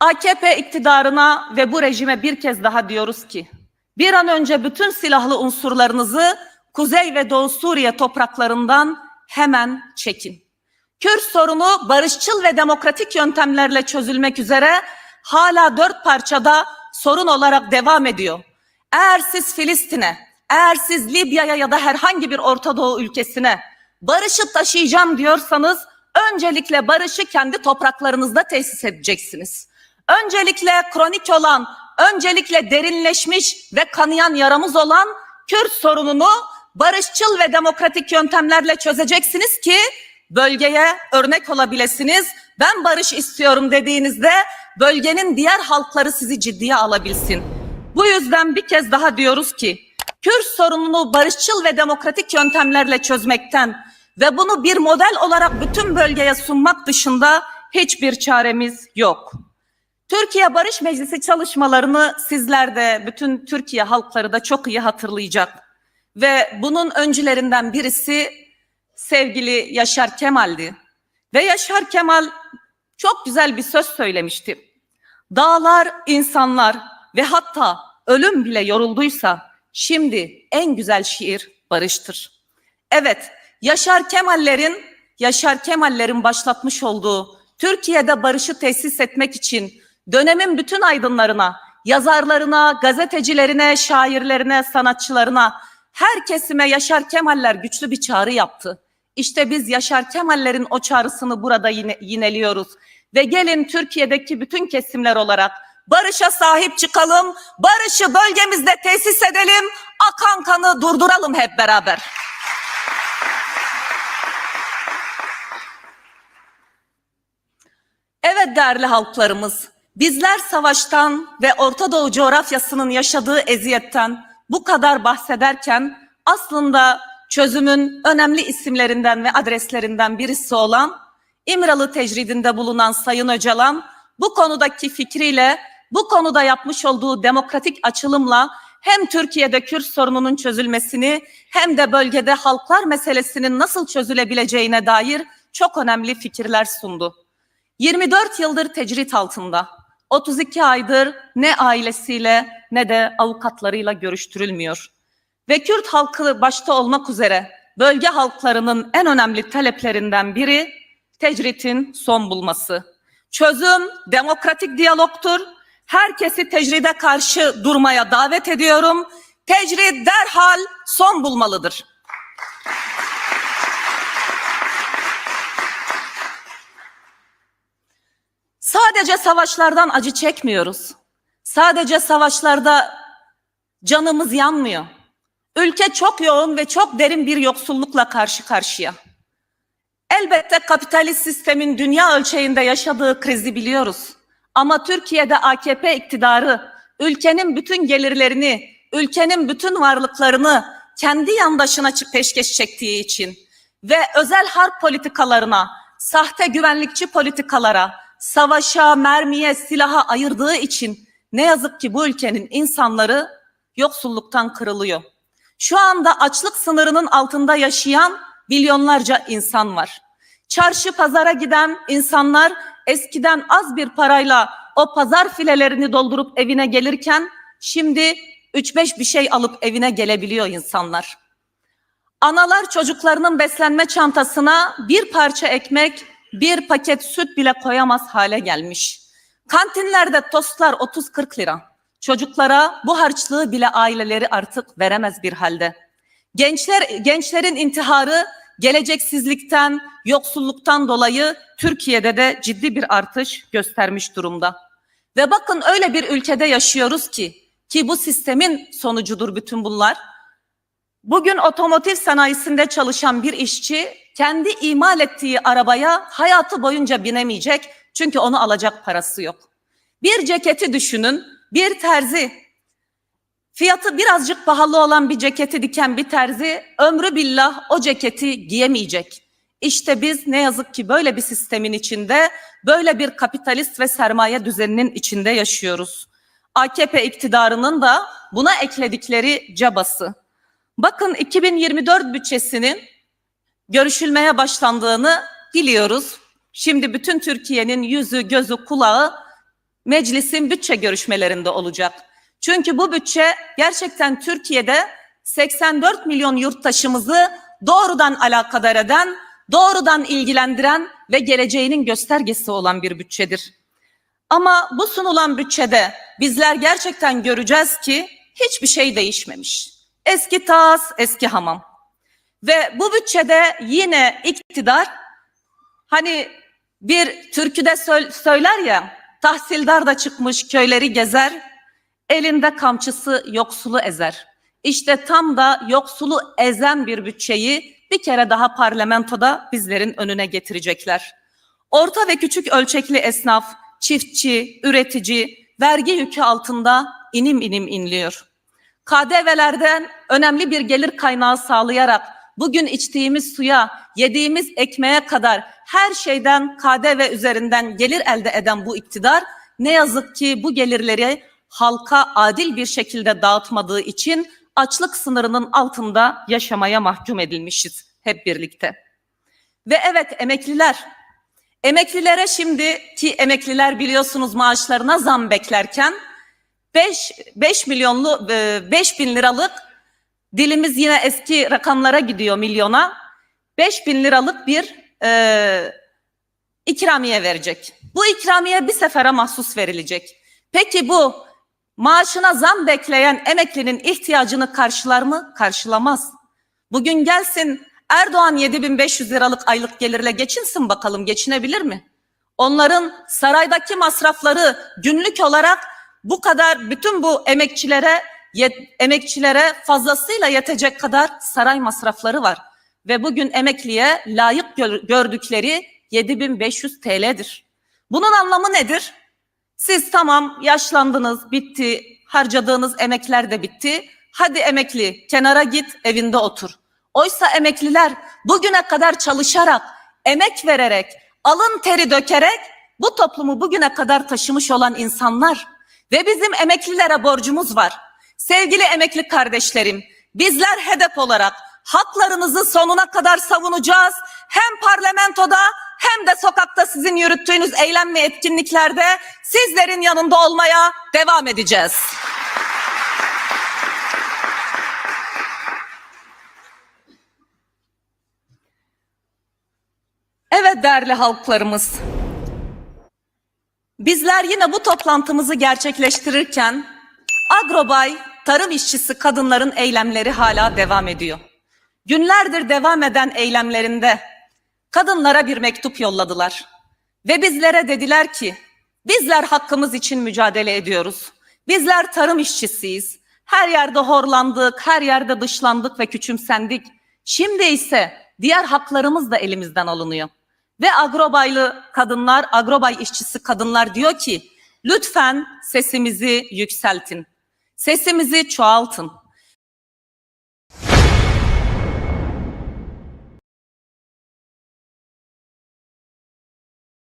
AKP iktidarına ve bu rejime bir kez daha diyoruz ki, bir an önce bütün silahlı unsurlarınızı Kuzey ve Doğu Suriye topraklarından hemen çekin. Kürt sorunu barışçıl ve demokratik yöntemlerle çözülmek üzere hala dört parçada sorun olarak devam ediyor. Eğer siz Filistin'e, eğer siz Libya'ya ya da herhangi bir Orta Doğu ülkesine barışı taşıyacağım diyorsanız öncelikle barışı kendi topraklarınızda tesis edeceksiniz. Öncelikle kronik olan, öncelikle derinleşmiş ve kanayan yaramız olan Kürt sorununu barışçıl ve demokratik yöntemlerle çözeceksiniz ki bölgeye örnek olabilirsiniz. Ben barış istiyorum dediğinizde bölgenin diğer halkları sizi ciddiye alabilsin. Bu yüzden bir kez daha diyoruz ki Kürt sorununu barışçıl ve demokratik yöntemlerle çözmekten ve bunu bir model olarak bütün bölgeye sunmak dışında hiçbir çaremiz yok. Türkiye Barış Meclisi çalışmalarını sizler de bütün Türkiye halkları da çok iyi hatırlayacak. Ve bunun öncülerinden birisi sevgili Yaşar Kemal'di. Ve Yaşar Kemal çok güzel bir söz söylemişti. Dağlar, insanlar ve hatta ölüm bile yorulduysa şimdi en güzel şiir barıştır. Evet, Yaşar Kemal'lerin Yaşar Kemal'lerin başlatmış olduğu Türkiye'de barışı tesis etmek için dönemin bütün aydınlarına, yazarlarına, gazetecilerine, şairlerine, sanatçılarına, her kesime Yaşar Kemaller güçlü bir çağrı yaptı. İşte biz Yaşar Kemallerin o çağrısını burada yine, yineliyoruz. Ve gelin Türkiye'deki bütün kesimler olarak barışa sahip çıkalım, barışı bölgemizde tesis edelim, akan kanı durduralım hep beraber. Evet değerli halklarımız, bizler savaştan ve Orta Doğu coğrafyasının yaşadığı eziyetten bu kadar bahsederken aslında çözümün önemli isimlerinden ve adreslerinden birisi olan İmralı tecridinde bulunan Sayın Öcalan bu konudaki fikriyle, bu konuda yapmış olduğu demokratik açılımla hem Türkiye'de Kürt sorununun çözülmesini hem de bölgede halklar meselesinin nasıl çözülebileceğine dair çok önemli fikirler sundu. 24 yıldır tecrit altında. 32 aydır ne ailesiyle ne de avukatlarıyla görüştürülmüyor. Ve Kürt halkı başta olmak üzere bölge halklarının en önemli taleplerinden biri tecritin son bulması. Çözüm demokratik diyalogtur. Herkesi tecride karşı durmaya davet ediyorum. Tecrit derhal son bulmalıdır. Sadece savaşlardan acı çekmiyoruz. Sadece savaşlarda canımız yanmıyor. Ülke çok yoğun ve çok derin bir yoksullukla karşı karşıya. Elbette kapitalist sistemin dünya ölçeğinde yaşadığı krizi biliyoruz. Ama Türkiye'de AKP iktidarı ülkenin bütün gelirlerini, ülkenin bütün varlıklarını kendi yandaşına peşkeş çektiği için ve özel harp politikalarına, sahte güvenlikçi politikalara, savaşa, mermiye, silaha ayırdığı için ne yazık ki bu ülkenin insanları yoksulluktan kırılıyor. Şu anda açlık sınırının altında yaşayan milyonlarca insan var. Çarşı pazara giden insanlar eskiden az bir parayla o pazar filelerini doldurup evine gelirken şimdi 3-5 bir şey alıp evine gelebiliyor insanlar. Analar çocuklarının beslenme çantasına bir parça ekmek, bir paket süt bile koyamaz hale gelmiş. Kantinlerde tostlar 30-40 lira. Çocuklara bu harçlığı bile aileleri artık veremez bir halde. Gençler gençlerin intiharı geleceksizlikten, yoksulluktan dolayı Türkiye'de de ciddi bir artış göstermiş durumda. Ve bakın öyle bir ülkede yaşıyoruz ki ki bu sistemin sonucudur bütün bunlar. Bugün otomotiv sanayisinde çalışan bir işçi kendi imal ettiği arabaya hayatı boyunca binemeyecek çünkü onu alacak parası yok. Bir ceketi düşünün, bir terzi fiyatı birazcık pahalı olan bir ceketi diken bir terzi ömrü billah o ceketi giyemeyecek. İşte biz ne yazık ki böyle bir sistemin içinde, böyle bir kapitalist ve sermaye düzeninin içinde yaşıyoruz. AKP iktidarının da buna ekledikleri cabası. Bakın 2024 bütçesinin görüşülmeye başlandığını biliyoruz. Şimdi bütün Türkiye'nin yüzü, gözü, kulağı meclisin bütçe görüşmelerinde olacak. Çünkü bu bütçe gerçekten Türkiye'de 84 milyon yurttaşımızı doğrudan alakadar eden, doğrudan ilgilendiren ve geleceğinin göstergesi olan bir bütçedir. Ama bu sunulan bütçede bizler gerçekten göreceğiz ki hiçbir şey değişmemiş. Eski tas, eski hamam. Ve bu bütçede yine iktidar hani bir türküde söy- söyler ya tahsildar da çıkmış köyleri gezer elinde kamçısı yoksulu ezer. İşte tam da yoksulu ezen bir bütçeyi bir kere daha parlamentoda bizlerin önüne getirecekler. Orta ve küçük ölçekli esnaf, çiftçi, üretici vergi yükü altında inim inim inliyor. KDV'lerden önemli bir gelir kaynağı sağlayarak bugün içtiğimiz suya, yediğimiz ekmeğe kadar her şeyden KDV üzerinden gelir elde eden bu iktidar ne yazık ki bu gelirleri halka adil bir şekilde dağıtmadığı için açlık sınırının altında yaşamaya mahkum edilmişiz hep birlikte. Ve evet emekliler Emeklilere şimdi ki emekliler biliyorsunuz maaşlarına zam beklerken 5 5 milyonlu e, 5 bin liralık dilimiz yine eski rakamlara gidiyor milyona 5 bin liralık bir e, ikramiye verecek. Bu ikramiye bir sefere mahsus verilecek. Peki bu maaşına zam bekleyen emeklinin ihtiyacını karşılar mı? Karşılamaz. Bugün gelsin Erdoğan 7500 liralık aylık gelirle geçinsin bakalım geçinebilir mi? Onların saraydaki masrafları günlük olarak bu kadar bütün bu emekçilere yet- emekçilere fazlasıyla yetecek kadar saray masrafları var. Ve bugün emekliye layık gör- gördükleri 7500 TL'dir. Bunun anlamı nedir? Siz tamam yaşlandınız, bitti, harcadığınız emekler de bitti. Hadi emekli kenara git, evinde otur. Oysa emekliler bugüne kadar çalışarak, emek vererek, alın teri dökerek bu toplumu bugüne kadar taşımış olan insanlar ve bizim emeklilere borcumuz var. Sevgili emekli kardeşlerim, bizler hedef olarak haklarınızı sonuna kadar savunacağız. Hem parlamentoda hem de sokakta sizin yürüttüğünüz eylem ve etkinliklerde sizlerin yanında olmaya devam edeceğiz. Evet değerli halklarımız. Bizler yine bu toplantımızı gerçekleştirirken Agrobay tarım işçisi kadınların eylemleri hala devam ediyor. Günlerdir devam eden eylemlerinde kadınlara bir mektup yolladılar ve bizlere dediler ki bizler hakkımız için mücadele ediyoruz. Bizler tarım işçisiyiz. Her yerde horlandık, her yerde dışlandık ve küçümsendik. Şimdi ise diğer haklarımız da elimizden alınıyor. Ve agrobaylı kadınlar, agrobay işçisi kadınlar diyor ki lütfen sesimizi yükseltin. Sesimizi çoğaltın.